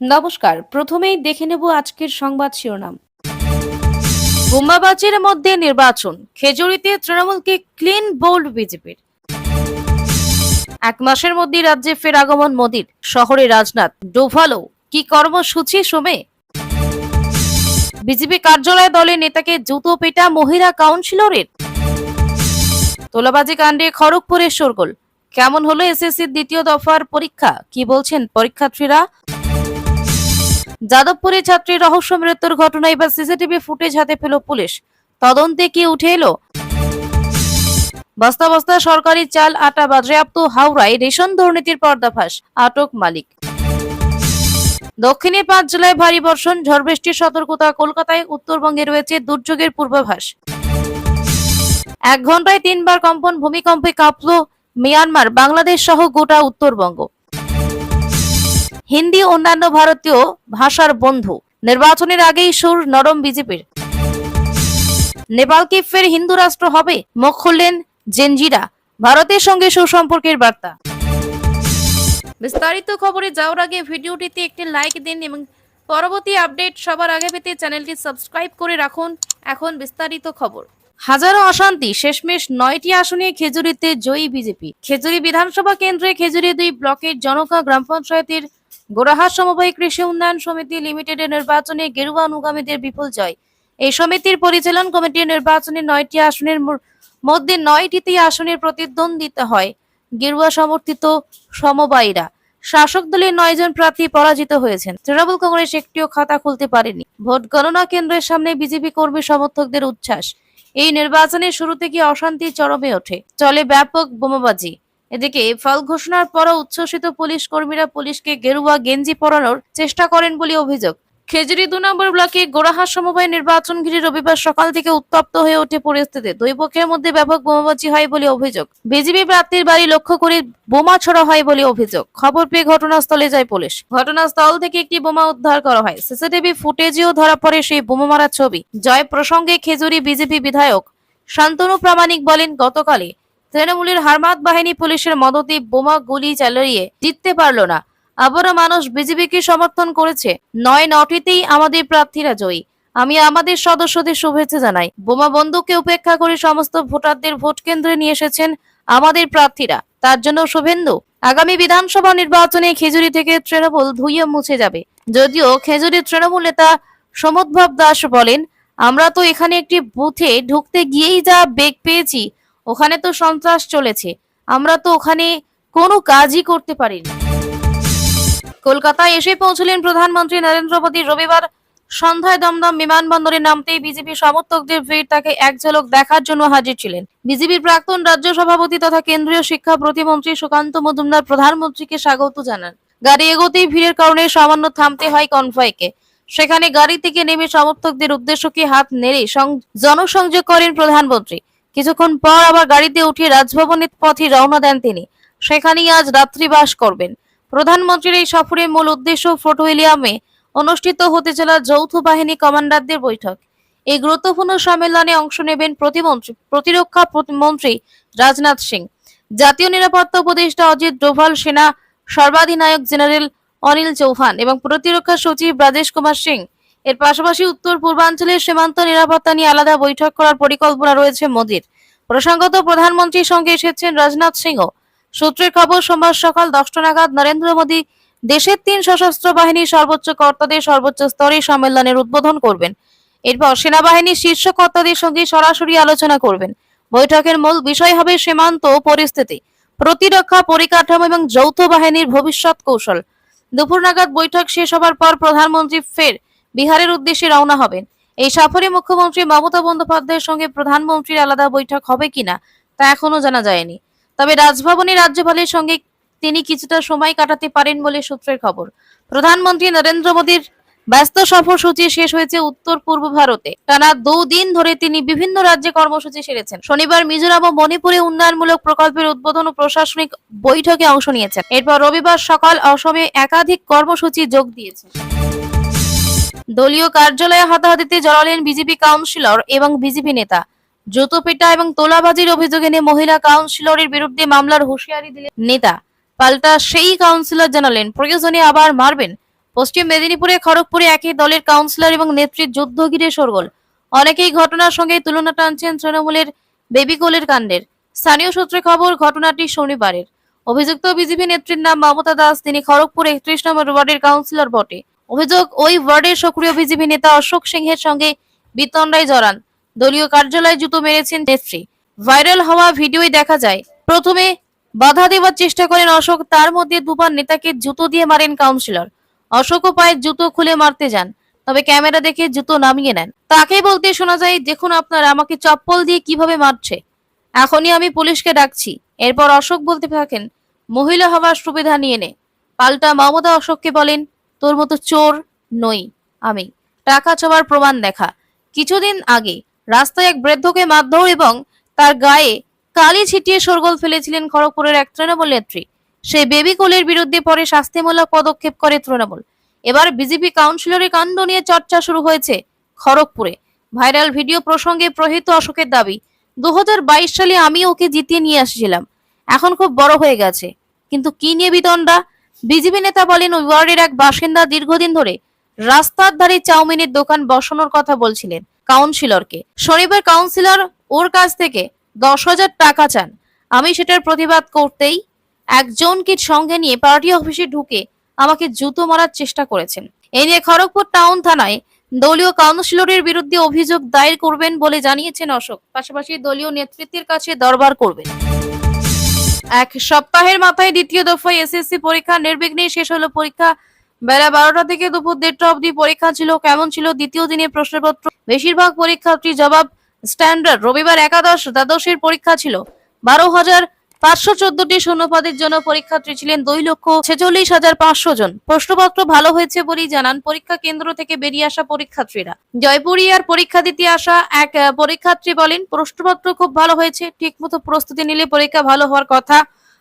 নমস্কার, প্রথমেই দেখে নেব আজকের সংবাদ শিরোনাম। বোমাবাজির মধ্যে নির্বাচন, খেজুরিতে তৃণমূলকে ক্লিন বোল্ড বিজেপির। এক মাসের মধ্যে রাজ্যে ফের আগমন মোদীর, শহরে রাজনাথ ডোভালো কি কর্মসূচি সমে? বিজেপি কার্যালয় দলের নেতাকে জুতো পেটা মহিলা কাউন্সিলরের? তোলাবাজি কাণ্ডে খড়গপুরের শোরগোল। কেমন হলো এসএসসির দ্বিতীয় দফার পরীক্ষা? কি বলছেন পরীক্ষার্থীরা? যাদবপুরে ছাত্রীর রহস্য মৃত্যুর ঘটনায় এবার সিসিটিভি ফুটেজ হাতে পেল পুলিশ। তদন্তে কি উঠে এলো? বস্তা বস্তা সরকারি চাল, আটা বাজেয়াপ্ত হাওড়ায় রেশন দুর্নীতির পর্দাফাশ, আটক মালিক। দক্ষিণে পাঁচ জেলায় ভারী বর্ষণ ঝড় বৃষ্টির সতর্কতা, কলকাতায় উত্তরবঙ্গে রয়েছে দুর্যোগের পূর্বাভাস। এক ঘন্টায় তিনবার কম্পন, ভূমিকম্পে কাঁপল মিয়ানমার, বাংলাদেশ সহ গোটা উত্তরবঙ্গ। হিন্দি অন্যান্য ভারতীয় ভাষার বন্ধু। নির্বাচনের আগেই সুর নরম বিজেপির। নেপালকে ফের হিন্দু রাষ্ট্র হবে, মুখ খুললেন জেনজিরা। ভারতের সঙ্গে সুসম্পর্কের বার্তা। বিস্তারিত খবরে যাওয়ার আগে ভিডিওটিতে একটি লাইক দিন এবং পরবর্তী আপডেট সবার আগে পেতে চ্যানেলটি সাবস্ক্রাইব করে রাখুন। এখন বিস্তারিত খবর। হাজারো অশান্তি, শেষমেশ নয়টি আসনে খেজুরিতে জয়ী বিজেপি। খেজুরি বিধানসভা কেন্দ্রে খেজুরি দুই ব্লকের জনকা গ্রাম পঞ্চায়েতের গোরাহাট সমবায় কৃষি উন্নয়ন সমিতি লিমিটেডের নির্বাচনে গেরুয়া অনুগামীদের বিপুল জয়। এই সমিতির পরিচালন কমিটির নির্বাচনে নয়টি আসনের মধ্যে নয়টিতে আসনের প্রতিদ্বন্দ্বিতা হয়। গেরুয়া সমর্থিত সমবায়ীরা। শাসক দলের নয়জন প্রার্থী পরাজিত হয়েছেন। তৃণমূল কংগ্রেস একটিও খাতা খুলতে পারেনি। ভোট গণনা কেন্দ্রের সামনে বিজেপি কর্মী সমর্থকদের উচ্ছ্বাস। এই নির্বাচনের শুরু থেকে অশান্তি চরমে ওঠে। চলে ব্যাপক বোমাবাজি। এদিকে ফল ঘোষণার পরও উচ্ছ্বসিত পুলিশ কর্মীরা পুলিশকে গেরুয়া গেঞ্জি পরানোর চেষ্টা করেন বলে অভিযোগ। খেজুরি দু নম্বর ব্লকে গোড়াহাট সমবায় নির্বাচন ঘিরে রবিবার সকাল থেকে উত্তপ্ত হয়ে ওঠে পরিস্থিতি। দুই পক্ষের মধ্যে ব্যাপক বোমাবাজি হয় বলে অভিযোগ। বিজেপি প্রার্থীর বাড়ি লক্ষ্য করে বোমা ছোড়া হয় বলে অভিযোগ। খবর পেয়ে ঘটনাস্থলে যায় পুলিশ। ঘটনাস্থল থেকে একটি বোমা উদ্ধার করা হয়। সিসিটিভি ফুটেজেও ধরা পড়ে সেই বোমা মারা ছবি। জয় প্রসঙ্গে খেজুরি বিজেপি বিধায়ক শান্তনু প্রামাণিক বলেন গতকালে তৃণমূলের হারমাত বাহিনী পুলিশের মদতে বোমা গুলি চালিয়ে জিততে পারল না। আবারও মানুষ বিজেপিকে সমর্থন করেছে। নয় নটিতেই আমাদের প্রার্থীরা জয়ী। আমি আমাদের সদস্যদের শুভেচ্ছা জানাই। বোমা বন্দুককে উপেক্ষা করে সমস্ত ভোটারদের ভোট কেন্দ্রে নিয়ে এসেছেন আমাদের প্রার্থীরা। তার জন্য শুভেন্দু, আগামী বিধানসভা নির্বাচনে খেজুরি থেকে তৃণমূল ধুইয়ে মুছে যাবে। যদিও খেজুরি তৃণমূল নেতা সমুদ্ভব দাস বলেন, আমরা তো এখানে একটি বুথে ঢুকতে গিয়েই যা বেগ পেয়েছি ওখানে তো সন্ত্রাস চলেছে। আমরা তো ওখানে কোনো কাজই করতে পারিনি। কলকাতায় এসে পৌঁছলেন প্রধানমন্ত্রী নরেন্দ্র মোদী। রবিবার সন্ধ্যায় দমদম বিমানবন্দরে নামতেই বিজেপি সমর্থকদের ভিড় তাকে এক ঝলক দেখার জন্য হাজির ছিলেন। বিজেপির প্রাক্তন রাজ্য সভাপতি তথা কেন্দ্রীয় শিক্ষা প্রতিমন্ত্রী সুকান্ত মজুমদার প্রধানমন্ত্রীকে স্বাগত জানান। গাড়ি এগোতেই ভিড়ের কারণে সামান্য থামতে হয় কনভয়কে। সেখানে গাড়ি থেকে নেমে সমর্থকদের উদ্দেশ্যকে হাত নেড়ে জনসংযোগ করেন প্রধানমন্ত্রী। কিছুক্ষণ পর আবার গাড়িতে উঠে রাজভবনের পথে রওনা দেন তিনি। সেখানেই আজ রাত্রিবাস করবেন। প্রধানমন্ত্রীর এই সফরের মূল উদ্দেশ্য ফোর্ট উইলিয়ামে অনুষ্ঠিত হতে চলা যৌথ বাহিনী কমান্ডারদের বৈঠক। এই গুরুত্বপূর্ণ সম্মেলনে অংশ নেবেন প্রতিমন্ত্রী প্রতিরক্ষা প্রতিমন্ত্রী রাজনাথ সিং। জাতীয় নিরাপত্তা উপদেষ্টা অজিত ডোভাল, সেনা সর্বাধিনায়ক জেনারেল অনিল চৌহান এবং প্রতিরক্ষা সচিব রাজেশ কুমার সিং এর পাশাপাশি উত্তর পূর্বাঞ্চলের সীমান্ত নিরাপত্তা নিয়ে আলাদা বৈঠক করার পরিকল্পনা রয়েছে মোদীর। প্রসঙ্গত প্রধানমন্ত্রীর সঙ্গে এসেছেন রাজনাথ সিংও। সূত্রের খবর, সোমবার সকাল দশটা নাগাদ নরেন্দ্র মোদী দেশের তিন সশস্ত্র বাহিনীর সর্বোচ্চ কর্তাদের সর্বোচ্চ স্তরে সম্মেলনের উদ্বোধন করবেন। এরপর সেনাবাহিনীর শীর্ষ কর্তাদের সঙ্গে সরাসরি আলোচনা করবেন। বৈঠকের মূল বিষয় হবে সীমান্ত পরিস্থিতি, প্রতিরক্ষা পরিকাঠামো এবং যৌথ বাহিনীর ভবিষ্যৎ কৌশল। দুপুর নাগাদ বৈঠক শেষ হবার পর প্রধানমন্ত্রী ফের বিহারের উদ্দেশ্যে রওনা হবেন। এই সফরে মুখ্যমন্ত্রী মমতা বন্দ্যোপাধ্যায়ের সঙ্গে প্রধানমন্ত্রীর আলাদা বৈঠক হবে কিনা, তা এখনও জানা যায়নি। তবে রাজভবনে রাজ্যপালের সঙ্গে তিনি কিছুটা সময় কাটাতে পারেন বলে সূত্রের খবর। প্রধানমন্ত্রী নরেন্দ্র মোদীর ব্যস্ত সফরসূচি শেষ হয়েছে উত্তর পূর্ব ভারতে। টানা দুদিন ধরে তিনি বিভিন্ন রাজ্যে কর্মসূচি সেরেছেন। শনিবার মিজোরাম ও মণিপুরে উন্নয়নমূলক প্রকল্পের উদ্বোধন ও প্রশাসনিক বৈঠকে অংশ নিয়েছেন। এরপর রবিবার সকাল অসমে একাধিক কর্মসূচি যোগ দিয়েছেন। দলীয় কার্যালয়ে হাতাহাতিতে জড়ালেন বিজেপি কাউন্সিলর এবং বিজেপি নেতা। জুতোপেটা এবং তোলাবাজির অভিযোগ এনে মহিলা কাউন্সিলরের বিরুদ্ধে মামলার হুঁশিয়ারি দিলেন নেতা। পাল্টা সেই কাউন্সিলর জানালেন, প্রয়োজনে আবার মারবেন। পশ্চিম মেদিনীপুরে, খড়গপুরে একই দলের কাউন্সিলর এবং নেত্রীর যুদ্ধ ঘিরে সরগোল অনেকেই ঘটনার সঙ্গে তুলনা টানছেন তৃণমূলের বেবি কোলের কাণ্ডের। স্থানীয় সূত্রে খবর, ঘটনাটি শনিবারের। অভিযুক্ত বিজেপি নেত্রীর নাম মমতা দাস, তিনি খড়গপুর একত্রিশ নম্বর ওয়ার্ডের কাউন্সিলর বটে। অভিযোগ, ওই ওয়ার্ডের সক্রিয় বিজেপি নেতা অশোক সিংহের সঙ্গে বিতণ্ডায় জড়ান। দলীয় কার্যালয়ে জুতো মেরেছেন নেত্রী ভাইরাল হওয়া ভিডিওয় দেখা যায়, প্রথমে বাধা দেওয়ার চেষ্টা করেন অশোক, তার মধ্যে দুবার নেতাকে জুতো দিয়ে মারেন কাউন্সিলর। অশোকও পায়ের জুতো খুলে মারতে যান, তবে ক্যামেরা দেখে জুতো নামিয়ে নেন। তাকে বলতে শোনা যায়, দেখুন আপনারা আমাকে চপ্পল দিয়ে কীভাবে মারছে। এখনই আমি পুলিশকে ডাকছি। এরপর অশোক বলতে থাকেন, মহিলা হওয়ার সুবিধা নিয়ে নে। পাল্টা মমতা অশোককে বলেন তোর মতো চোর নই আমি। টাকা চাওয়ার প্রমাণ দেখা। কিছুদিন আগে রাস্তায় এক বৃদ্ধকে মারধর এবং তার গায়ে কালি ছিটিয়ে সরগোল ফেলেছিলেন খড়গপুরের এক তৃণমূল নেত্রী। সেই বেবি কোলের বিরুদ্ধে পরে শাস্তিমূলক পদক্ষেপ করে তৃণমূল। এবার বিজেপি কাউন্সিলরের কাণ্ড নিয়ে চর্চা শুরু হয়েছে খড়গপুরে। ভাইরাল ভিডিও প্রসঙ্গে প্রহিত অশোকের দাবি দু হাজার বাইশ সালে আমি ওকে জিতিয়ে নিয়ে আসছিলাম। এখন খুব বড় হয়ে গেছে। কিন্তু কি নিয়ে বিতণ্ডা? বিজেপি নেতা বলেন, ওই ওয়ার্ডের এক বাসিন্দা দীর্ঘদিন ধরে রাস্তার ধারে চাউমিনের দোকান বসানোর কথা বলছিলেন কাউন্সিলরকে। শনিবার কাউন্সিলর ওর কাছ থেকে দশ হাজার টাকা চান। আমি সেটার প্রতিবাদ করতেই একজনকে সঙ্গে নিয়ে পার্টি অফিসে ঢুকে আমাকে জুতো মারার চেষ্টা করেছেন। এই নিয়ে খড়গপুর টাউন থানায় দলীয় কাউন্সিলরের বিরুদ্ধে অভিযোগ দায়ের করবেন বলে জানিয়েছেন অশোক। পাশাপাশি দলীয় নেতৃত্বের কাছে দরবার করবেন। এক সপ্তাহের মাথায় দ্বিতীয় দফায় এসএসসি পরীক্ষা নির্বিঘ্নে শেষ হলো পরীক্ষা। বেলা বারোটা থেকে দুপুর দেড়টা অবধি পরীক্ষা ছিল, কেমন ছিল দ্বিতীয় দিনে প্রশ্নপত্র? বেশিরভাগ পরীক্ষার্থী জবাব স্ট্যান্ডার্ড রবিবার একাদশ, দ্বাদশের পরীক্ষা ছিল। বারো হাজার পাঁচশো চোদ্দটি শূন্যপদের জন্য পরীক্ষার্থী ছিলেন দুই লক্ষ ছেচল্লিশ হাজার পাঁচশো জন। প্রশ্নপত্র ভালো হয়েছে বলেই জানান পরীক্ষা কেন্দ্র থেকে বেরিয়ে আসা পরীক্ষার্থীরা। জয়পুরিয়ার পরীক্ষা দিতে আসা এক পরীক্ষার্থী বলেন, প্রশ্নপত্র খুব ভালো হয়েছে, ঠিকমতো প্রস্তুতি নিলে পরীক্ষা ভালো হওয়ার কথা।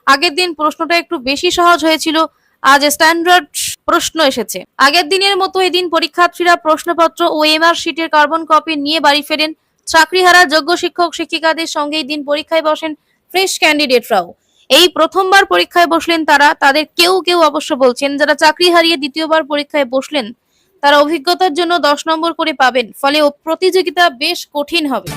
আগের দিন প্রশ্নটা একটু বেশি সহজ হয়েছিল, আজ স্ট্যান্ডার্ড প্রশ্ন এসেছে। আগের দিনের মতো এদিন পরীক্ষার্থীরা প্রশ্নপত্র ও এমআর শিটের কার্বন কপি নিয়ে বাড়ি ফেরেন। চাকরিহারা যোগ্য শিক্ষক শিক্ষিকাদের সঙ্গে দিন পরীক্ষায় বসেন ফ্রেশ ক্যান্ডিডেটরাও এই প্রথমবার পরীক্ষায় বসলেন তারা, তাদের কেউ কেউ অবশ্য বলছেন যারা চাকরি হারিয়ে দ্বিতীয়বার পরীক্ষায় বসলেন, তারা অভিজ্ঞতার জন্য দশ নম্বর করে পাবেন, ফলে প্রতিযোগিতা বেশ কঠিন হবে।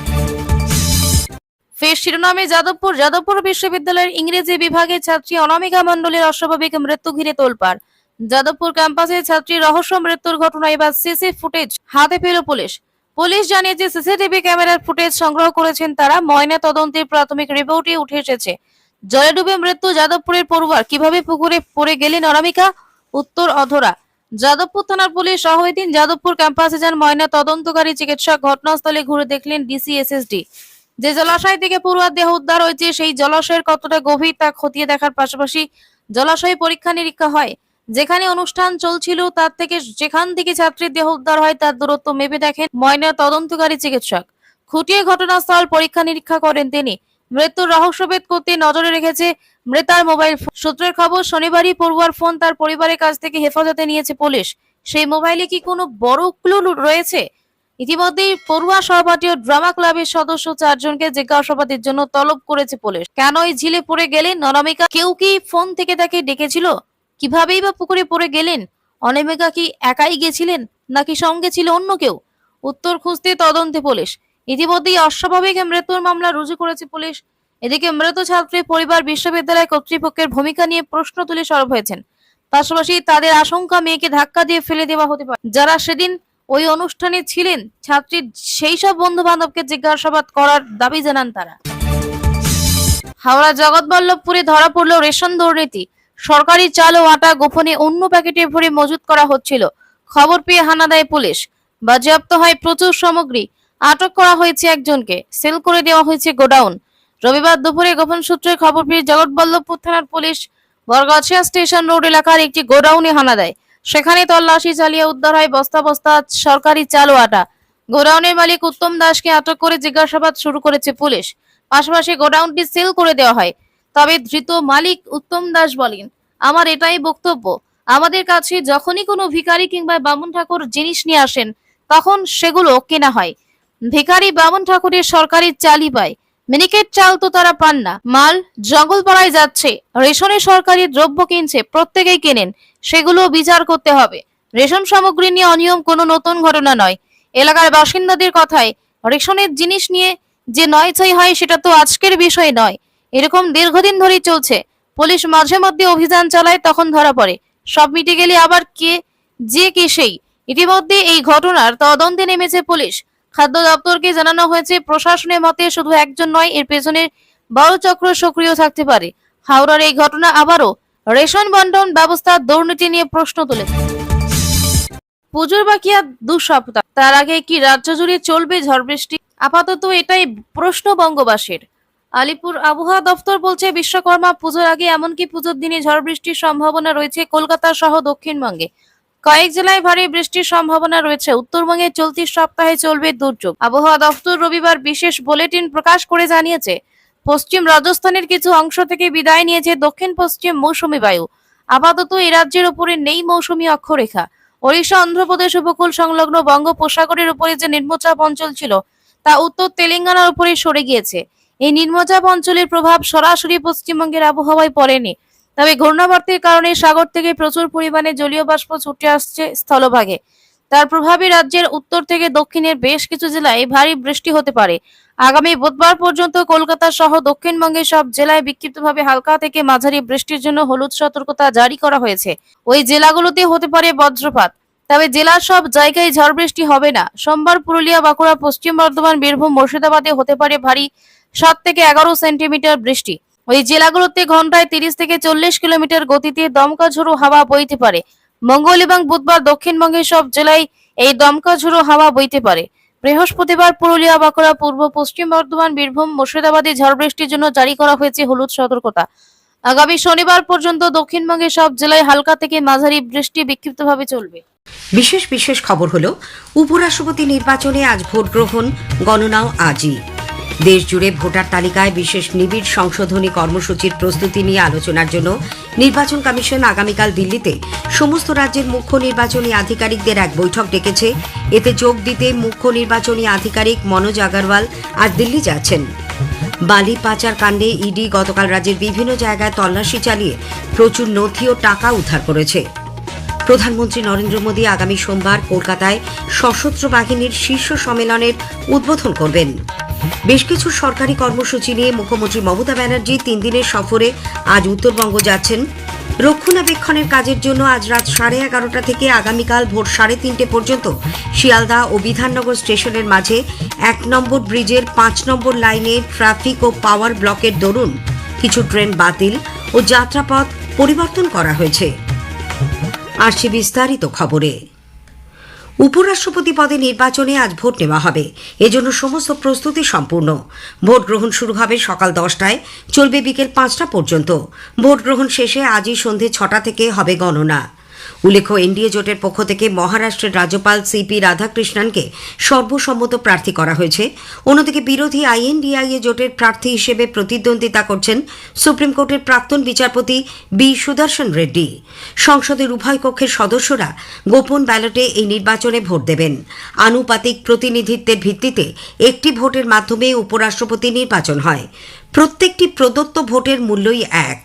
ফের শিরোনামে যাদবপুর যাদবপুর বিশ্ববিদ্যালয়ের ইংরেজি বিভাগের ছাত্রী অনামিকা মণ্ডলের অস্বাভাবিক মৃত্যু ঘিরে তোলপাড়। যাদবপুর ক্যাম্পাসে ছাত্রীর রহস্য মৃত্যুর ঘটনা এবার সিসি ফুটেজ হাতে পেল পুলিশ। পুলিশ জানিয়েছে, সিসিটিভি ক্যামেরার ফুটেজ সংগ্রহ করেছেন তারা। ময়না তদন্তের প্রাথমিক রিপোর্টে উঠে এসেছে। জলে ডুবে মৃত্যু যাদবপুরের পড়ুয়ার। কীভাবে পুকুরে পড়ে গেলেন অনামিকা? উত্তর অধরা। যাদবপুর থানার পুলিশ সহ এদিন যাদবপুর ক্যাম্পাসে যান ময়না তদন্তকারী চিকিৎসক। ঘটনাস্থলে ঘুরে দেখলেন ডিসি এসএসডি যে জলাশয় থেকে পড়ুয়ার দেহ উদ্ধার হয়েছে, সেই জলাশয়ের কতটা গভীর তা খতিয়ে দেখার পাশাপাশি জলাশয়ে পরীক্ষা নিরীক্ষা হয়। যেখানে অনুষ্ঠান চলছিল, তার থেকে যেখান থেকে ছাত্রীর দেহ উদ্ধার হয়, তার দূরত্ব মেপে দেখেন ময়না তদন্তকারী চিকিৎসক। খুঁটিয়ে ঘটনাস্থল পরীক্ষা নিরীক্ষা করেন তিনি। মৃত্যুর রহস্যভেদ করতে নজরে রেখেছে মৃতার মোবাইল। সূত্রের খবর, শনিবারই পড়ুয়ার ফোন তার পরিবারের কাছ থেকে হেফাজতে নিয়েছে পুলিশ। সেই মোবাইলে কি কোনো বড় ক্লু রয়েছে? ইতিমধ্যেই পড়ুয়া সহপাঠী ড্রামা ক্লাবের সদস্য চারজনকে জিজ্ঞাসাবাদের জন্য তলব করেছে পুলিশ। কেন এই ঝিলে পড়ে গেলেন অনামিকা কেউ কি ফোন থেকে তাকে ডেকেছিল? কিভাবেই বা পুকুরে পড়ে গেলেন? অনামিকা কি একাই গেছিলেন, নাকি সঙ্গে ছিল অন্য কেউ? উত্তর খুঁজতে তদন্তে পুলিশ। ইতিমধ্যেই অস্বাভাবিক মৃত্যুর মামলা রুজু করেছে পুলিশ। এদিকে মৃত ছাত্রীর পরিবার বিশ্ববিদ্যালয় কর্তৃপক্ষের ভূমিকা নিয়ে প্রশ্ন তুলে সরব হয়েছেন। পাশাপাশি তাদের আশঙ্কা মেয়েকে ধাক্কা দিয়ে ফেলে দেওয়া হতে পারে। যারা সেদিন ওই অনুষ্ঠানে ছিলেন, ছাত্রীর সেই সব বন্ধু বান্ধবকে জিজ্ঞাসাবাদ করার দাবি জানান তারা। হাওড়া জগৎবল্লভপুরে ধরা পড়ল রেশন দুর্নীতি। সরকারি চাল ও আটা গোপনে অন্য প্যাকেটে ভরে মজুত করা হচ্ছিল। খবর পেয়ে হানা দেয় পুলিশ। বাজেয়াপ্ত হয় প্রচুর সামগ্রী। আটক করা হয়েছে একজনকে। সেল করে দেওয়া হয়েছে গোডাউন। রবিবার দুপুরে গোপন সূত্রে খবর পেয়ে জগৎবল্লভপুর থানার পুলিশ বরগাছিয়া স্টেশন রোড এলাকার একটি গোডাউনে হানা দেয়। সেখানে তল্লাশি চালিয়ে উদ্ধার হয় বস্তা বস্তা সরকারি চাল ও আটা। গোডাউনের মালিক উত্তম দাসকে আটক করে জিজ্ঞাসাবাদ শুরু করেছে পুলিশ। পাশাপাশি গোডাউনটি সিল করে দেওয়া হয়। তবে ধৃত মালিক উত্তম দাস বলেন, আমার এটাই বক্তব্য। আমাদের কাছে যখনই কোনো ভিখারি কিংবা বামুন ঠাকুর জিনিস নিয়ে আসেন, তখন সেগুলো কেনা হয়। ভিখারি বামুন ঠাকুরের সরকারি চালই পায়। মিনিকেট চাল তো তারা পান না। মাল জঙ্গল পাড়ায় যাচ্ছে। রেশনে সরকারি দ্রব্য কিনছে, প্রত্যেকেই কেনেন। সেগুলো বিচার করতে হবে। রেশন সামগ্রী নিয়ে অনিয়ম কোনো নতুন ঘটনা নয়। এলাকার বাসিন্দাদের কথায়, রেশনের জিনিস নিয়ে যে নয় ছয় হয়, সেটা তো আজকের বিষয় নয়। এরকম দীর্ঘদিন ধরেই চলছে। পুলিশ মাঝে মধ্যে অভিযান চালায়, তখন ধরা পড়ে। সব মিটে গেলে আবার কে, যে কে সেই? ইতিমধ্যে এই ঘটনার তদন্তে নেমেছে পুলিশ। খাদ্য দপ্তরকে জানানো হয়েছে, প্রশাসনের মতে শুধু একজন নয়, এর পেছনে বড় চক্র সক্রিয় থাকতে পারে। হাওড়ার এই ঘটনা আবারও রেশন বন্টন ব্যবস্থার দুর্নীতি নিয়ে প্রশ্ন তুলেছে। পুজোর বাকি আর দু সপ্তাহ। তার আগে কি রাজ্য জুড়ে চলবে ঝড় বৃষ্টি? আপাতত এটাই প্রশ্ন বঙ্গবাসীর। আলিপুর আবহাওয়া দপ্তর বলছে, বিশ্বকর্মা পুজোর আগে এমনকি পুজোর দিনে ঝড় বৃষ্টির সম্ভাবনা রয়েছে কলকাতা সহ দক্ষিণবঙ্গে। কয়েক জেলায় ভারী বৃষ্টির সম্ভাবনা রয়েছে। উত্তরবঙ্গে চলতি সপ্তাহে চলবে দুর্যোগ। আবহাওয়া দপ্তর রবিবার বিশেষ বুলেটিন প্রকাশ করে জানিয়েছে, পশ্চিম রাজস্থানের কিছু অংশ থেকে বিদায় নিয়েছে দক্ষিণ পশ্চিম মৌসুমী বায়ু। আপাতত এই রাজ্যের উপরে নেই মৌসুমি অক্ষরেখা। ওড়িশা, অন্ধ্রপ্রদেশ উপকূল সংলগ্ন বঙ্গোপসাগরের উপরে যে নিম্নচাপ অঞ্চল ছিল, তা উত্তর তেলেঙ্গানার উপরে সরে গিয়েছে। এই নিম্নচাপ অঞ্চলের প্রভাব সরাসরি পশ্চিমবঙ্গের আবহাওয়ায় পড়েনি। তবে ঘূর্ণাবর্তের কারণে সাগর থেকে প্রচুর পরিমাণে জলীয় বাষ্প ছুটে আসছে স্থলভাগে। তার প্রভাবে রাজ্যের উত্তর থেকে দক্ষিণের বেশ কিছু জেলায় ভারী বৃষ্টি হতে পারে। আগামী বুধবার পর্যন্ত কলকাতা সহ দক্ষিণবঙ্গের সব জেলায় বিক্ষিপ্তভাবে হালকা থেকে মাঝারি বৃষ্টির জন্য হলুদ সতর্কতা জারি করা হয়েছে। ওই জেলাগুলোতে হতে পারে বজ্রপাত। তবে জেলার সব জায়গায় ঝড় বৃষ্টি হবে না। সোমবার পুরুলিয়া, বাঁকুড়া, পশ্চিম বর্ধমান, বীরভূম, মুর্শিদাবাদে হতে পারে ভারী সাত থেকে এগারো সেন্টিমিটার বৃষ্টি। ওই জেলাগুলোতে ঘন্টায় তিরিশ থেকে চল্লিশ কিলোমিটার গতিতে দমকা ঝোড়ো হাওয়া বইতে পারে। মঙ্গল এবং বুধবার দক্ষিণবঙ্গের সব জেলায় এই দমকা ঝোড়ো হাওয়া বইতে পারে। বৃহস্পতিবার পুরুলিয়া, বাঁকুড়া, পূর্ব, পশ্চিম বর্ধমান, বীরভূম, মুর্শিদাবাদে ঝড় বৃষ্টির জন্য জারি করা হয়েছে হলুদ সতর্কতা। আগামী শনিবার পর্যন্ত দক্ষিণবঙ্গের সব জেলায় হালকা থেকে মাঝারি বৃষ্টি বিক্ষিপ্তভাবে চলবে। বিশেষ বিশেষ খবর হলো, উপরাষ্ট্রপতি নির্বাচনে আজ ভোট গ্রহণ গণনাও আজই। দেশ জুড়ে ভোটার তালিকায় বিশেষ নিবিড় সংশোধনী কর্মসূচির প্রস্তুতি নিয়ে আলোচনার জন্য নির্বাচন কমিশন আগামীকাল দিল্লিতে। সমস্ত রাজ্যের মুখ্য নির্বাচনী আধিকারিকদের এক বৈঠক ডেকেছে। এতে যোগ দিতে মুখ্য নির্বাচনী আধিকারিক মনোজ আগরওয়াল আজ দিল্লি যাচ্ছেন। বালি পাচার কাণ্ডে ইডি গতকাল রাজ্যের বিভিন্ন জায়গায় তল্লাশি চালিয়ে প্রচুর নথি ও টাকা উদ্ধার করেছে। প্রধানমন্ত্রী নরেন্দ্র মোদী আগামী সোমবার কলকাতায় সশস্ত্র বাহিনীর শীর্ষ সম্মেলনের উদ্বোধন করবেন। বেশ কিছু সরকারি কর্মসূচি নিয়ে মুখ্যমন্ত্রী মমতা ব্যানার্জি তিন দিনের সফরে আজ উত্তরবঙ্গ যাচ্ছেন। রক্ষণাবেক্ষণের কাজের জন্য আজ রাত সাড়ে এগারোটা থেকে আগামীকাল ভোর সাড়ে তিনটে পর্যন্ত শিয়ালদা ও বিধাননগর স্টেশনের মাঝে এক নম্বর ব্রিজের পাঁচ নম্বর লাইনে ট্রাফিক ও পাওয়ার ব্লকের দরুন কিছু ট্রেন বাতিল ও যাত্রাপথ পরিবর্তন করা হয়েছে। আসছে বিস্তারিত খবরে। উপরাষ্ট্রপতি পদে নির্বাচনে আজ ভোট নেওয়া হবে। এজন্য সমস্ত প্রস্তুতি সম্পূর্ণ। ভোট গ্রহণ শুরু হবে সকাল দশটায়, চলবে বিকেল পাঁচটা পর্যন্ত। ভোট গ্রহণ শেষে আজই সন্ধে ছটা থেকে হবে গণনা। উল্লেখ্য, এনডিএ জোটের পক্ষ থেকে মহারাষ্ট্রের রাজ্যপাল সিপি রাধাকৃষ্ণনকে সর্বসম্মত প্রার্থী করা হয়েছে। অন্যদিকে বিরোধী আইএনডিআইএ জোটের প্রার্থী হিসেবে প্রতিদ্বন্দ্বিতা করছেন সুপ্রিম কোর্টের প্রাক্তন বিচারপতি বি সুদর্শন রেড্ডি। সংসদের উভয় কক্ষের সদস্যরা গোপন ব্যালটে এই নির্বাচনে ভোট দেবেন। আনুপাতিক প্রতিনিধিত্বের ভিত্তিতে একটি ভোটের মাধ্যমে উপরাষ্ট্রপতি নির্বাচন হয়। প্রত্যেকটি প্রদত্ত ভোটের মূল্যই এক।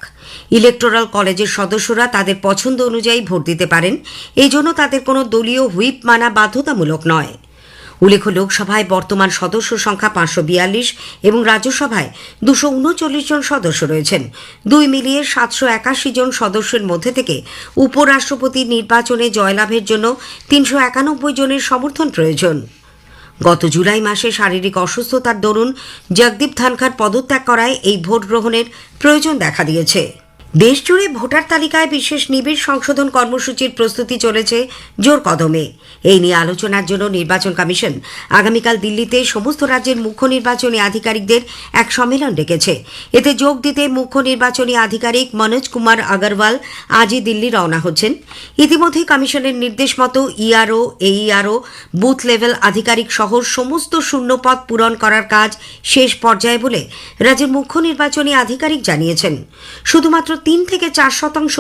ইলেকটোরাল কলেজের সদস্যরা তাদের পছন্দ অনুযায়ী ভোট দিতে পারেন। এই জন্য তাদের কোনো দলীয় হুইপ মানা বাধ্যতামূলক নয়। উল্লেখ্য, লোকসভায় বর্তমান সদস্য সংখ্যা পাঁচশো বিয়াল্লিশ এবং রাজ্যসভায় দুশো উনচল্লিশ জন সদস্য রয়েছেন। দুই মিলিয়ে সাতশো একাশি জন সদস্যের মধ্যে থেকে উপরাষ্ট্রপতি নির্বাচনে জয়লাভের জন্য তিনশো একানব্বই জনের সমর্থন প্রয়োজন। গত জুলাই মাসে শারীরিক অসুস্থতার দরুন জগদীপ ধানখার পদত্যাগ করায় এই ভোট গ্রহণের প্রয়োজন দেখা দিয়েছে। দেশজুড়ে ভোটার তালিকায় বিশেষ নিবিড় সংশোধন কর্মসূচির প্রস্তুতি চলেছে জোর কদমে। এই নিয়ে আলোচনার জন্য নির্বাচন কমিশন আগামীকাল দিল্লিতে সমস্ত রাজ্যের মুখ্য নির্বাচনী আধিকারিকদের এক সম্মেলন ডেকেছে। এতে যোগ দিতে মুখ্য নির্বাচনী আধিকারিক মনোজ কুমার আগরওয়াল আজই দিল্লি রওনা হচ্ছেন। ইতিমধ্যে কমিশনের নির্দেশ মতো ইআরও, এইআরও, বুথ লেভেল আধিকারিক সহ সমস্ত শূন্যপদ পূরণ করার কাজ শেষ পর্যায়ে বলে রাজ্যের মুখ্য নির্বাচনী আধিকারিক জানিয়েছেন। শুধুমাত্র তিন থেকে চার শতাংশ